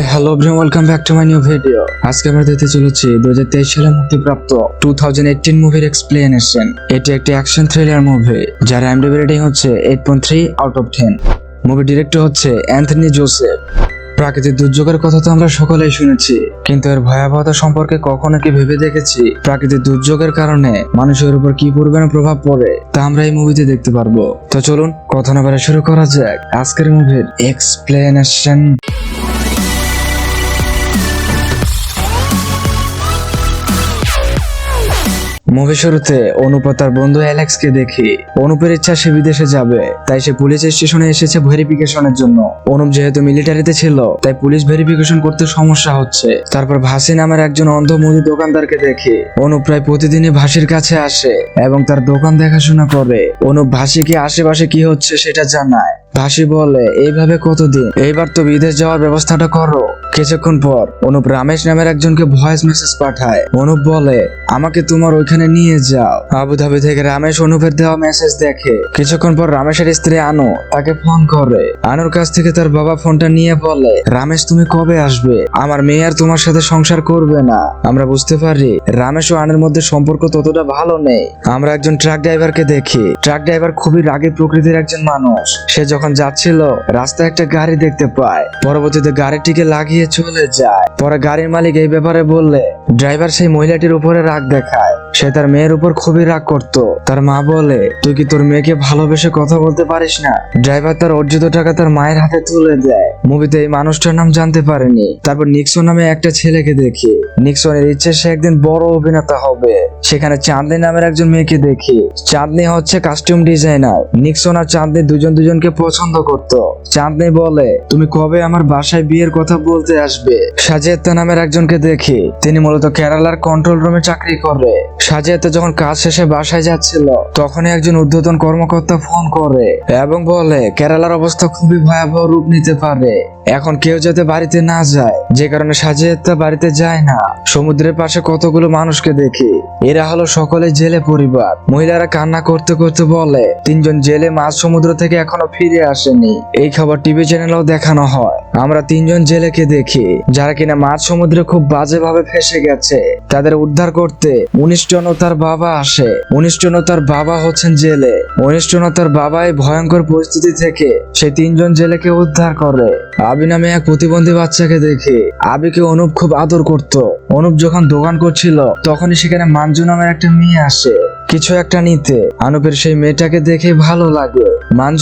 Hello everyone welcome back to my new video আজকে আমরা দেখতে চলেছি দু সালে মুক্তিপ্রাপ্ত টু মুভির এক্সপ্লেনেশন এটি একটি অ্যাকশন থ্রিলার মুভি যার এমডিবি রেটিং হচ্ছে eight point three out of ten movie director হচ্ছে অ্যান্থনি জোসেফ প্রাকৃতিক দুর্যোগের কথা তো আমরা সকলেই শুনেছি, কিন্তু এর ভয়াবহতা সম্পর্কে কখনো কি ভেবে দেখেছি? প্রাকৃতিক দুর্যোগের কারণে মানুষের উপর কি পরিমাণ প্রভাব পড়ে, তা আমরা এই মুভিতে দেখতে পারব। তো চলুন, কথা না শুরু করা যাক আজকের মুভির এক্সপ্লেনেশন মুভি শুরুতে অনুপ তার বন্ধু অ্যালেক্সকে দেখি, অনুপের ইচ্ছা সে বিদেশে যাবে, তাই সে পুলিশ স্টেশনে এসেছে ভেরিফিকেশনের জন্য। অনুপ যেহেতু মিলিটারিতে ছিল, তাই পুলিশ ভেরিফিকেশন করতে সমস্যা হচ্ছে। তারপর ভাসি নামের একজন অন্ধ মুদি দোকানদারকে দেখি, অনুপ প্রায় প্রতিদিনই ভাসির কাছে আসে এবং তার দোকান দেখাশোনা করে। অনুপ ভাসিকে আশেপাশে কি হচ্ছে সেটা জানায়। ভাসি বলে, এইভাবে কতদিন? এইবার তো বিদেশ যাওয়ার ব্যবস্থাটা করো। কিছুক্ষণ পর, অনুপ রামেশ নামের একজনকে ভয়েস মেসেজ পাঠায়। অনুপ বলে, আমাকে তোমার ওইখানে নিয়ে যাও। আবুধাবি থেকে রামেশ অনুপের দেওয়া মেসেজ দেখে। কিছুক্ষণ পর রামেশের স্ত্রী আনো তাকে ফোন করে। আনুর কাছ থেকে তার বাবা ফোনটা নিয়ে বলে, রামেশ, তুমি কবে আসবে? আমার মেয়ে আর তোমার সাথে সংসার করবে না। আমরা বুঝতে পারি, রামেশ ও আনের মধ্যে সম্পর্ক ততটা ভালো নেই। আমরা একজন ট্রাক ড্রাইভারকে দেখি। ট্রাক ড্রাইভার খুবই রাগী প্রকৃতির একজন মানুষ। সে যখন যাচ্ছিল, রাস্তায় একটা গাড়ি দেখতে পায়। পরবর্তীতে গাড়িটিকে লাগিয়ে চলে যায়। পরে গাড়ির মালিক এই ব্যাপারে বললে, ড্রাইভার সেই মহিলাটির উপরে রাগ দেখায়। সে তার মেয়ের উপর খুবই রাগ করত। তার মা বলে, তুই কি তোর মেয়েকে ভালোবেসে কথা বলতে পারিস না? ড্রাইভার তার অর্জিত টাকা তার মায়ের হাতে তুলে দেয়। মুভিতে এই মানুষটার নাম জানতে পারেনি। তারপর নিক্সন নামে একটা ছেলেকে দেখি। নিক্সনের ইচ্ছে, সে একদিন বড় অভিনেতা হবে। সেখানে চাঁদনি নামের একজন মেয়েকে দেখি। চাঁদনি হচ্ছে কাস্টিউম ডিজাইনার নিক্সন আর চাঁদনি দুজন দুজনকে পছন্দ করত। চাঁদনি বলে, তুমি কবে আমার বাসায় বিয়ের কথা বলতে আসবে? সাজিয়াত্তা নামের একজনকে দেখি, তিনি মূলত কেরালার কন্ট্রোল রুমে চাকরি করে। সাজিয়াত্তা যখন কাজ শেষে বাসায় যাচ্ছিল, তখনই একজন ঊর্ধ্বতন কর্মকর্তা ফোন করে এবং বলে, কেরালার অবস্থা খুবই ভয়াবহ রূপ নিতে পারে। এখন কেউ যাতে বাড়িতে না যায়। যে কারণে সাজিয়াত্তা বাড়িতে যায় না। সমুদ্রের পাশে কতগুলো মানুষকে দেখি। এরা হলো সকলে জেলে পরিবার। মহিলারা কান্না করতে করতে বলে, তিনজন জেলে মাঝ সমুদ্র থেকে এখনও ফিরে আসেনি। এই খবর টিভি চ্যানেলেও দেখানো হয়। আমরা তিনজন জেলেকে দেখি, যারা কিনা মাঝ সমুদ্রে খুব বাজেভাবে ফেসে গেছে। তাদের উদ্ধার করতে উনিশ জন তার বাবা আসে। উনিশ জন তার বাবা হচ্ছেন জেলে। উনিশ জন তার বাবা এই ভয়ঙ্কর পরিস্থিতি থেকে সেই তিনজন জেলেকে উদ্ধার করে। আবি নামে এক প্রতিবন্ধী বাচ্চাকে দেখে। আবিকে অনুপ খুব আদর করত। অনুপ যখন দোকান করছিল, তখনই সেখানে মাঞ্জু নামের একটা মেয়ে আসে। কিছু একটা নিতে। আনুপের সেই মেয়েটাকে দেখে ভালো লাগে।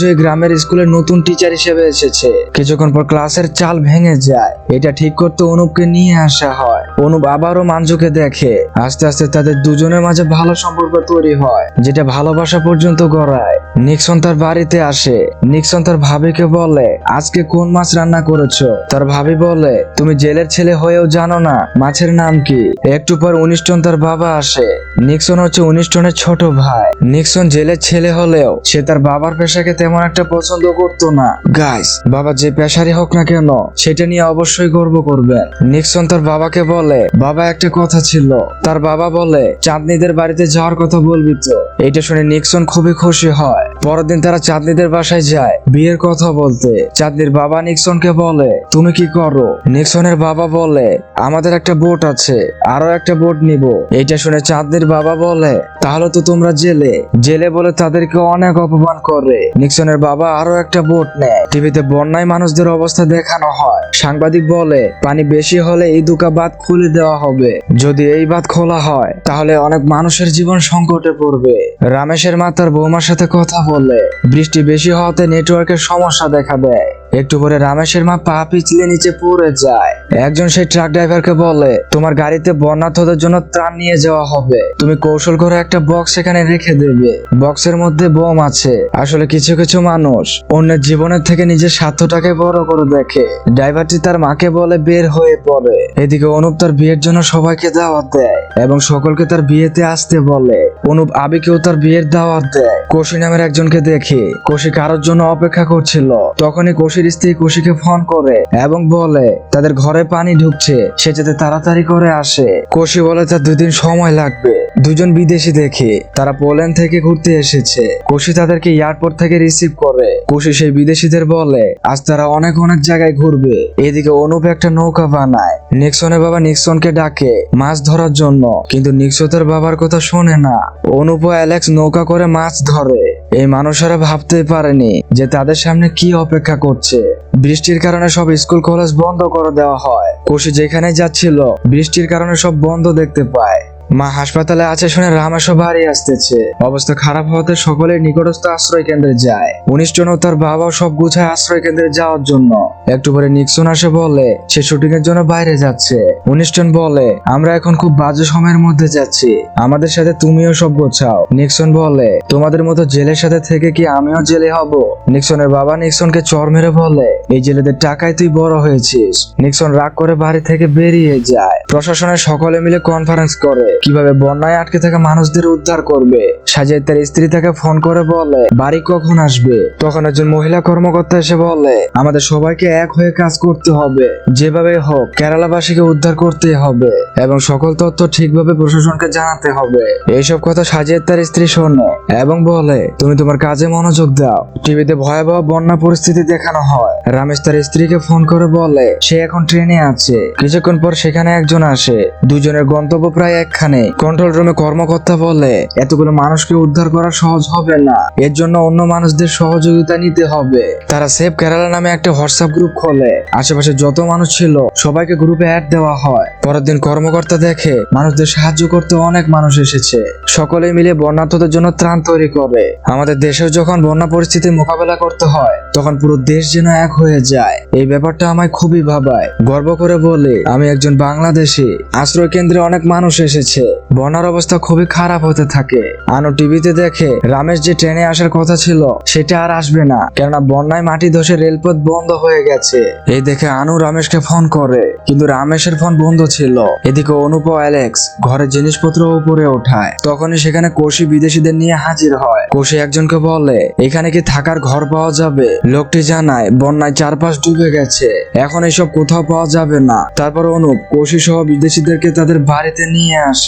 এই গ্রামের স্কুলের নতুন টিচার হিসেবে এসেছে। কিছুক্ষণ পর ক্লাসের চাল ভেঙে যায়। এটা ঠিক করতে অনুপকে নিয়ে আসা হয়। অনুপ আবারও মাঞ্জুকে দেখে। আস্তে আস্তে তাদের দুজনের মাঝে ভালো সম্পর্ক তৈরি হয়, যেটা ভালোবাসা পর্যন্ত গড়ায়। নিক্সন তার বাড়িতে আসে। নিক্সন তার ভাবিকে বলে, আজকে কোন মাছ রান্না করেছ? তার ভাবি বলে, তুমি জেলের ছেলে হয়েও জানো না, মাছের নাম কি? একটু পর উনিশ টন তার বাবা আসে। নিক্সন হচ্ছে উনিশ টনের ছোট ভাই। নিক্সন জেলের ছেলে হলেও সে তার বাবার পেশাকে তেমন একটা পছন্দ করতো না। গাইস বাবা যে পেশারই হোক না কেন, সেটা নিয়ে অবশ্যই গর্ব করবেন। নিক্সন তার বাবাকে বলে বাবা একটা কথা ছিল। তার বাবা বলে, চাঁদনিদের বাড়িতে যাওয়ার কথা বলবি তো? এটা শুনে নিক্সন খুবই খুশি হয়। পরের দিন তারা চাঁদনিদের বাসায় যায়, বিয়ের কথা বলতে। চাঁদনির বাবা নিক্সনকে বলে, তুমি কি করো? নিক্সনের বাবা বলে, আমাদের একটা বোট আছে, আরও একটা বোট নিব। এটা শুনে চাঁদনির বাবা বলে, তাহলে তো তোমরা জেলে। জেলে বলে তাদেরকে অনেক অপমান করে। নিক্সনের বাবা আরও একটা বোট নেয়। টিভিতে বন্যায় মানুষদের অবস্থা দেখানো হয়। সাংবাদিক বলে, পানি বেশি হলে এই দুকা বাঁধ খুলে দেওয়া হবে। যদি এই বাঁধ খোলা হয়, তাহলে অনেক মানুষের জীবন সংকটে পড়বে। রামেশের মা তার বৌমার সাথে কথা বলে, বৃষ্টি বেশি হওয়াতে নেটওয়ার্কের সমস্যা দেখা দেয়। একটু পরে রামেশের মা পা পিছলে নিচে পড়ে যায়। একজন সেই ট্রাক ড্রাইভারকে বলে, তোমার গাড়িতে বন্যার্থদের জন্য ত্রাণ নিয়ে যাওয়া হবে। তুমি কৌশল করে একটা বক্স এখানে রেখে দেবে। বক্সের মধ্যে বোম আছে। আসলে কিছু কিছু মানুষ অন্যের জীবনের থেকে নিজের স্বার্থটাকে বড় করে দেখে। ড্রাইভারটি তার মাকে বলে, বের হয়ে পড়ে। এদিকে অনুপ তার বিয়ের জন্য সবাইকে দাওয়াত দেয় এবং সকলকে তার বিয়েতে আসতে বলে। অনুপ আবিকেও তার বিয়ের দাওয়াত দেয়। কোশি নামের একজনকে দেখে। কোশি কারোর জন্য অপেক্ষা করছিল। তখনই কোশি কোশির স্ত্রী কোশিকে ফোন করে এবং বলে, তাদের ঘরে পানি ঢুকছে, সে যাতে তাড়াতাড়ি করে আসে। কোশি বলে, তার দুদিন সময় লাগবে। দুজন বিদেশি দেখে, তারা পোল্যান্ড থেকে ঘুরতে এসেছে। কোশি তাদেরকে এয়ারপোর্ট থেকে রিসিভ করে। কোশি সেই বিদেশিদের বলে, আজ তারা অনেক অনেক জায়গায় ঘুরবে। এদিকে অনুপ একটা নৌকা বানায়। নিক্সনের বাবা নিক্সনকে ডাকে, মাছ ধরার জন্য। কিন্তু নিক্সনের বাবার কথা শোনে না। অনুপ অ্যালেক্স নৌকা করে মাছ ধরে। এই মানুষেরা ভাবতে পারেনি যে তাদের সামনে কি অপেক্ষা করছে। বৃষ্টির কারণে সব স্কুল কলেজ বন্ধ করে দেওয়া হয়। কোশি যেখানে যাচ্ছিল, বৃষ্টির কারণে সব বন্ধ দেখতে পায়। মা হাসপাতালে আছে শুনে রামেশও বাড়ি আসতেছে। অবস্থা খারাপ হওয়াতে সকলে নিকটস্থ আশ্রয় কেন্দ্রে যায়। উনিশ জন তার বাবাও সব গুছায় আশ্রয় কেন্দ্রে যাওয়ার জন্য। একটু পরে নিক্সন আসে বলে, সে শুটিং এর জন্য বাইরে যাচ্ছে। উনিশ জন বলে, আমরা এখন খুব বাজে সময়ের মধ্যে যাচ্ছি। আমাদের সাথে তুমিও সব গোছাও। নিক্সন বলে, তোমাদের মতো জেলের সাথে থেকে কি আমিও জেলে হব? নিক্সনের বাবা নিক্সনকে চর মেরে বলে, এই জেলেদের টাকায় তুই বড় হয়েছিস। নিক্সন রাগ করে বাড়ি থেকে বেরিয়ে যায়। প্রশাসনের সকলে মিলে কনফারেন্স করে। কীভাবে বন্যায় আটকে থাকা মানুষদের উদ্ধার করবে? সাজিদ তার স্ত্রী তাকে ফোন করে বলে, বাড়ি কখন আসবে? তখন একজন মহিলা কর্মকর্তা এসে বলে, আমাদের সবাইকে এক হয়ে কাজ করতে হবে। যেভাবে হোক, কেরালাবাসীকে উদ্ধার করতে হবে এবং সকল তথ্য ঠিকভাবে প্রশাসনকে জানাতে হবে। এইসব কথা সাজিদ তার স্ত্রী শোনে এবং বলে, তুমি তোমার কাজে মনোযোগ দাও। টিভিতে ভয়াবহ বন্যা পরিস্থিতি দেখানো হয়। রামেশ তার স্ত্রীকে ফোন করে বলে, সে এখন ট্রেনে আছে। কিছুক্ষণ পর সেখানে একজন আসে। দুজনের গন্তব্য প্রায় একখানে। কন্ট্রোল রুমে কর্মকর্তা বলে, এতগুলো মানুষকে উদ্ধার করা সহজ হবে না। এর জন্য অন্য মানুষদের সহযোগিতা নিতে হবে। তারা সেভ কেরালা নামে একটা হোয়াটসঅ্যাপ গ্রুপ খোলে। আশেপাশে যত মানুষ ছিল, সবাইকে গ্রুপে অ্যাড দেওয়া হয়। পরের দিন কর্মকর্তা দেখে, মানুষদের সাহায্য করতে অনেক মানুষ এসেছে। সকলে মিলে বন্যার্থদের জন্য ত্রাণ তৈরি করে। আমাদের দেশেও যখন বন্যা পরিস্থিতি মোকাবেলা করতে হয়, তখন পুরো দেশ যেন এক হয়ে যায়। এই ব্যাপারটা আমায় খুবই ভাবায়। গর্ব করে বলে, আমি একজন বাংলাদেশি। আশ্রয় কেন্দ্রে অনেক মানুষ এসেছে। বন্যার অবস্থা খুবই খারাপ হতে থাকে। আনো টিভিতে দেখে রামেশ যে ট্রেনে আসার কথা ছিল, সেটা আর আসবে না। কেননা বন্যায় মাটি ধসে রেলপথ বন্ধ হয়ে গেছে। এই দেখে আনু রামেশকে ফোন করে। কিন্তু রামেশের ফোন বন্ধ ছিল। এদিকে অনুপ অ্যালেক্স ঘরের জিনিসপত্র উপরে ওঠায়। তখনই সেখানে কোশি বিদেশিদের নিয়ে হাজির হয়। কোশি একজনকে বলে, এখানে কি থাকার ঘর পাওয়া যাবে? লোকটি জানায়, বন্যায় চারপাশ ডুবে গেছে। এখন এসব কোথাও পাওয়া যাবে না। তারপর অনুপ কোশি সহ বিদেশিদেরকে তাদের বাড়িতে নিয়ে আসে।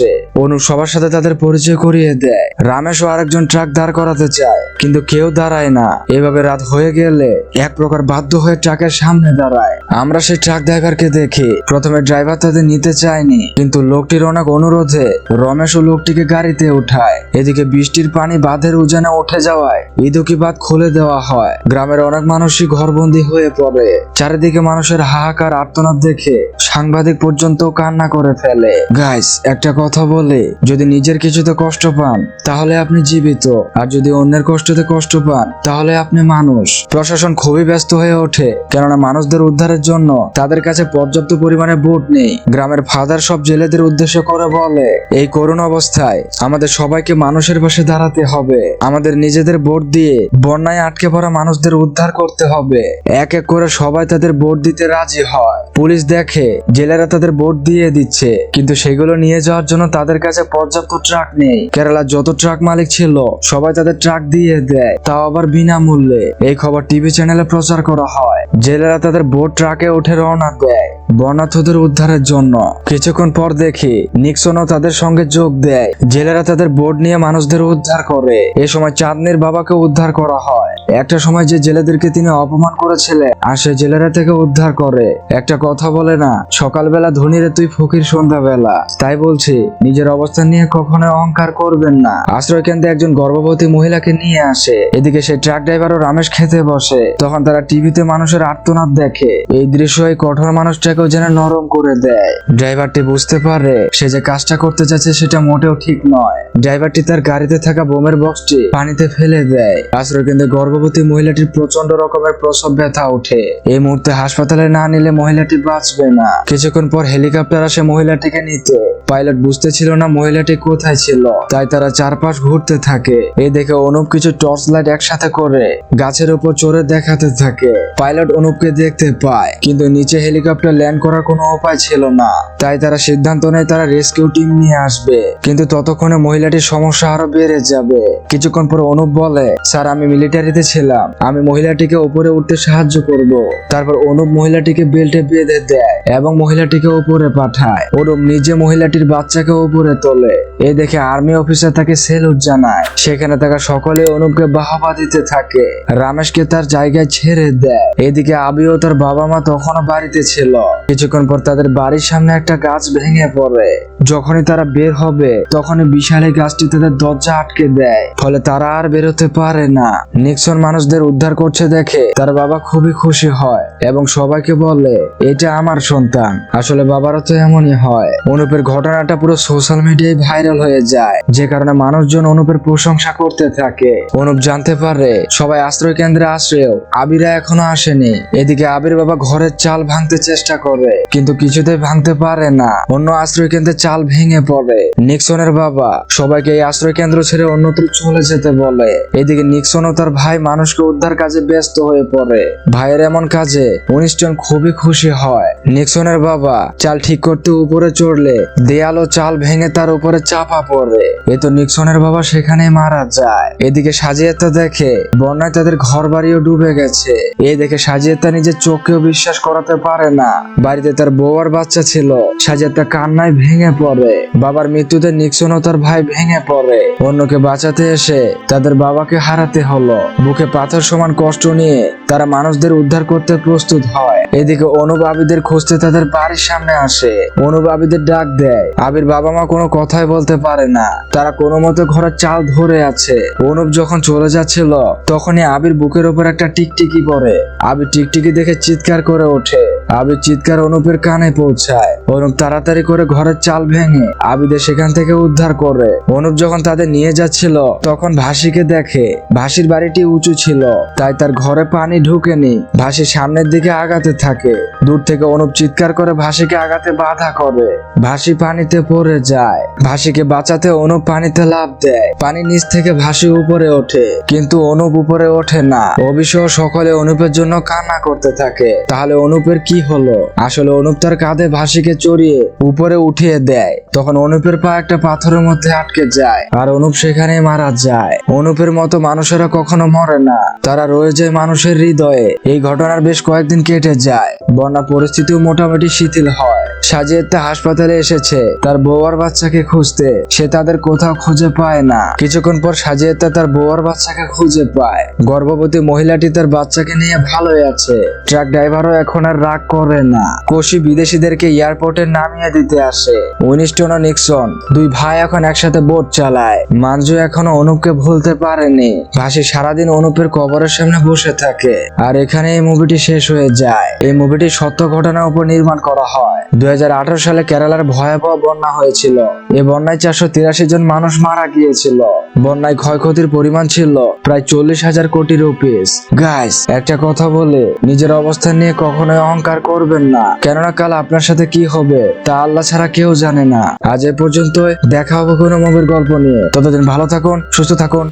অনুপ সবার সাথে তাদের পরিচয় করিয়ে দেয়। রামেশ আরেকজন ট্রাক দাঁড় করাতে চায়, কিন্তু কেউ দাঁড়ায় না। এভাবে রাত হয়ে গেলে এক প্রকার বাধ্য হয়ে ট্রাকের সামনে দাঁড়ায়। আমরা সেই ট্রাক ড্রাইভারকে দেখি। প্রথমে ড্রাইভার তাদের নিতে চায়নি, কিন্তু লোকটির অনেক অনুরোধে রমেশ ও লোকটিকে গাড়িতে উঠায়। এদিকে বৃষ্টির পানি বাঁধের উজানে উঠে যাওয়ায় ইদুকি বাঁধ খুলে দেওয়া হয়। গ্রামের অনেক মানুষই ঘরবন্দি হয়ে পড়ে। চারিদিকে মানুষের হাহাকার, আর্তনাদ দেখে সাংবাদিক পর্যন্ত কান্না করে ফেলে। গাইস একটা কথা বলে যদি নিজের কিছুতে কষ্ট পান, তাহলে আপনি জীবিত। আর যদি অন্যের কষ্টতে কষ্ট পান, তাহলে আপনি মানুষ। প্রশাসন খুবই ব্যস্ত হয়ে ওঠে, কেননা মানুষদের উদ্ধারের জন্য তাদের কাছে পর্যাপ্ত পরিমাণে বোট নেই। গ্রামের ফাদার সব জেলেদের উদ্দেশ্য করে বলে, এই করুণ অবস্থায় আমাদের সবাইকে মানুষের পাশে দাঁড়াতে হবে। আমাদের নিজেদের বোট দিয়ে বন্যায় আটকে পড়া মানুষদের উদ্ধার করতে হবে। এক এক করে সবাই তাদের বোট দিতে রাজি হয়। পুলিশ দেখে, জেলেরা তাদের বোট দিয়ে দিচ্ছে। কিন্তু সেগুলো নিয়ে যাওয়ার জন্য তাদের কাছে পর্যাপ্ত ট্রাক নেই। কেরালার যত ট্রাক মালিক ছিল, সবাই তাদের ট্রাক দিয়ে দেয়। তাও আবার বিনামূল্যে। এই খবর টিভি চ্যানেলে প্রচার করা হয়। জেলেরা তাদের বোট ট্রাকে উঠে রওনা দেয়, বনাথদের উদ্ধারের জন্য। কিছুক্ষণ পর দেখি, নিক্সনও তাদের সঙ্গে যোগ দেয়। জেলেরা তাদের বোট নিয়ে মানুষদের উদ্ধার করে। এ সময় চাঁদনির বাবাকে উদ্ধার করা হয়। একটা সময় যে জেলেদেরকে তিনি অপমান করেছিলেন, আর সে জেলেরা থেকে উদ্ধার করে। একটা কথা বলে না, সকালবেলা ধনীরে তুই ফকির সন্ধ্যাবেলা। তাই বলছি, নিজের অবস্থান নিয়ে কখনো অহংকার করবেন না। আশ্রয় কেন্দ্রে একজন গর্ভবতী মহিলাকে নিয়ে আসে। এদিকে সেই ট্রাক ড্রাইভারও রামেশ খেতে বসে। তখন তারা টিভিতে মানুষের আর্তনাদ দেখে। এই দৃশ্য এই কঠোর মানুষটাকেও যেন নরম করে দেয়। ড্রাইভারটি বুঝতে পারে, সে যে কাজটা করতে যাচ্ছে সেটা মোটেও ঠিক নয়। ড্রাইভারটি তার গাড়িতে থাকা বোমের বক্সটি পানিতে ফেলে দেয়। আশ্রয় কেন্দ্রে গর্ভবতী মহিলাটির প্রচণ্ড রকমের প্রসব ব্যথা ওঠে। এই মুহূর্তে হাসপাতালে না নিলে মহিলাটি বাঁচবে না। কিছুক্ষণ পর হেলিকপ্টার আসে মহিলাটিকে নিতে। পাইলট বুঝতে ছিল না মহিলাটি কোথায় ছিল। তাই তারা চারপাশ ঘুরতে থাকে। এই দেখে অনুপ কিছু টর্চ লাইট একসাথে করে গাছের উপর চড়ে দেখাতে থাকে। পাইলট অনুপকে দেখতে পায়, কিন্তু নিচে হেলিকপ্টার ল্যান্ড করার কোনো উপায় ছিল না। তাই তারা সিদ্ধান্ত নেয় তারা রেস্কিউ টিম নিয়ে আসবে। কিন্তু ততক্ষণে মহিলাটির সমস্যা আরও বেড়ে যাবে। কিছুক্ষণ পর অনুপ বলে, স্যার, আমি মিলিটারিতে ছিলাম। আমি মহিলাটিকে উপরে উঠতে সাহায্য করব। তারপর অনুপ মহিলাটিকে বেল্টে বেঁধে দেয় এবং মহিলাটিকে উপরে পাঠায়। অনুপ নিজে মহিলাটির বাচ্চাকে উপরে তোলে। এ দেখে আর্মি অফিসার তাকে সেলুট জানায়। সেখানে থাকা সকলে অনুপকে বাহবা দিতে থাকে। রামেশকে তার জায়গায় ছেড়ে দেয়। এদিকে আবি ও তার বাবা মা তখনও বাড়িতে ছিল। কিছুক্ষণ পর তাদের বাড়ির সামনে একটা গাছ ভেঙে পড়ে। যখনই তারা বের হবে, তখনই বিশাল গাছটি তাদের দরজা আটকে দেয়। ফলে তারা আর বেরোতে পারে না। নিক্সন মানুষদের উদ্ধার করছে দেখে তার বাবা খুবই খুশি হয় এবং সবাইকে বলে, এটা আমার সন্তান। আসলে বাবারও তো এমনই হয়। অনুপের ঘটনাটা পুরো সোশ্যাল মিডিয়ায় ভাইরাল হয়ে যায়, যে কারণে মানুষজন অনুপের প্রশংসা করতে থাকে। অনুপ জানতে পারে, সবাই আশ্রয় কেন্দ্রে আসলেও আবিরা এখনও আসেনি। এদিকে আবির বাবা ঘরের চাল ভাঙতে চেষ্টা করে, কিন্তু কিছুতেই ভাঙতে পারে না। অন্য আশ্রয় কেন্দ্রে চাল ভেঙে পড়ে। নিক্সনের বাবা সবাইকে এই আশ্রয় কেন্দ্র ছেড়ে অন্যত্র চলে যেতে বলে। এদিকে নিক্সন ও তার ভাই মানুষকে উদ্ধার কাজে ব্যস্ত হয়ে পড়ে। ভাইয়ের এমন কাজে উনিশজন খুবই খুশি হয়। নিক্সনের বাবা চাল ঠিক করতে উপরে চড়লে দেয়াল ও চাল ভেঙে তার উপরে চাপা পড়ে। এ তো নিক্সনের বাবা সেখানে মারা যায়। এদিকে সাজিয়াতা দেখে বন্যায় তাদের ঘর বাড়িও ডুবে গেছে। এই দেখে সাজিয়াতা নিজের চোখকেও বিশ্বাস করাতে পারে না। বাড়িতে তার বউ আর বাচ্চা ছিল। সাজিয়াতা কান্নায় ভেঙে পড়ে। বাবার মৃত্যুতে নিক্সন ও তার ভাই ভেঙে পড়ে। অন্যকে বাঁচাতে এসে তাদের বাবাকে হারাতে হলো। বুকে পাথর সমান কষ্ট নিয়ে তারা মানুষদের উদ্ধার করতে প্রস্তুত হয়। এদিকে অনুপ খুঁজতে তাদের বাড়ির সামনে আসে। অনুপ ডাক দেয়, আবির বাবা মা কোনো কথাই বলতে পারে না। তারা কোনো মতো ঘরের চাল ধরে আছে। অনুপ যখন চলে যাচ্ছিল, তখনই আবির বুকের ওপর একটা টিকটিকি পরে। আবির টিকটিকি দেখে চিৎকার করে ওঠে। আবির চিৎকার অনুপের কানে পৌঁছায়। অনুপ তাড়াতাড়ি করে ঘরের চাল ভেঙে আবিদের সেখান থেকে উদ্ধার করে। অনুপ যখন তাদের নিয়ে যাচ্ছিল, তখন ভাসিকে দেখে। ভাসির বাড়িটি উঁচু ছিল, তাই তার ঘরে পানি ঢুকেনি। ভাসি সামনের দিকে আগাতে থাকে। দূর থেকে অনুপ চিৎকার করে ভাসিকে আগাতে বাধা করে। ভাসি পানিতে পড়ে যায়। ভাসিকে বাঁচাতে অনুপ পানিতে লাফ দেয়। পানি নিচ থেকে ভাসি উপরে ওঠে, কিন্তু অনুপ উপরে ওঠে না। অবিশ্বাস সকলে অনুপের জন্য কান্না করতে থাকে। তাহলে অনুপের কি হলো? আসলে অনুপ তার কাঁধে ভাসিকে চড়িয়ে উপরে উঠিয়ে দেয়। তখন অনুপের পা একটা পাথরের মধ্যে আটকে যায় আর অনুপ সেখানে মারা যায়। অনুপের মতো মানুষেরা কখনো মরে না। তারা রয়ে যায় মানুষের হৃদয়ে। এই ঘটনার বেশ কয়েকদিন কেটে যায়। বন্যা পরিস্থিতিও মোটামুটি শিথিল হয়। সাজিয়েতে হাসপাতালে এসেছে। তার বউ আর বাচ্চাকে খুঁজতে। সে তাদের কোথাও খুঁজে পায় না। কিছুক্ষণ পর সাজিয়েতে তার বউ আর বাচ্চাকে খুঁজে পায়। গর্ভবতী মহিলাটি তার বাচ্চাকে নিয়ে ভালোই আছে। ট্রাক ড্রাইভারও এখন আর রাগ করে না। কোশি বিদেশিদেরকে এয়ারপোর্টে নামিয়ে দিতে আসে। উইনিস্টন ও নিক্সন, দুই ভাই এখন একসাথে বোট চালায়। মানজু এখনও অনুপকে ভুলতে পারেনি। ভাসি সারাদিন অনুপের কবরের সামনে বসে থাকে। আর এখানে এই মুভিটি শেষ হয়ে যায়। এই মুভিটি সত্য ঘটনার উপর নির্মাণ করা হয়। দুই সালে কেরালার ভয়াবহ বন্যা হয়েছিল। এই বন্যায় চারশো তিরাশি জন মানুষ মারা গিয়েছিল। বন্যায় ক্ষয়ক্ষতির পরিমাণ ছিল প্রায় চল্লিশ হাজার কোটি রুপিস। গাইস একটা কথা বলে, নিজের অবস্থান নিয়ে কখনোই অহংকার করবেন না। কেননা কাল আপনার সাথে কি হবে, তা আল্লাহ ছাড়া কেউ জানে না। আজ এ পর্যন্ত দেখা হবে কোনো মুভির গল্প নিয়ে। ততদিন ভালো থাকুন, সুস্থ থাকুন।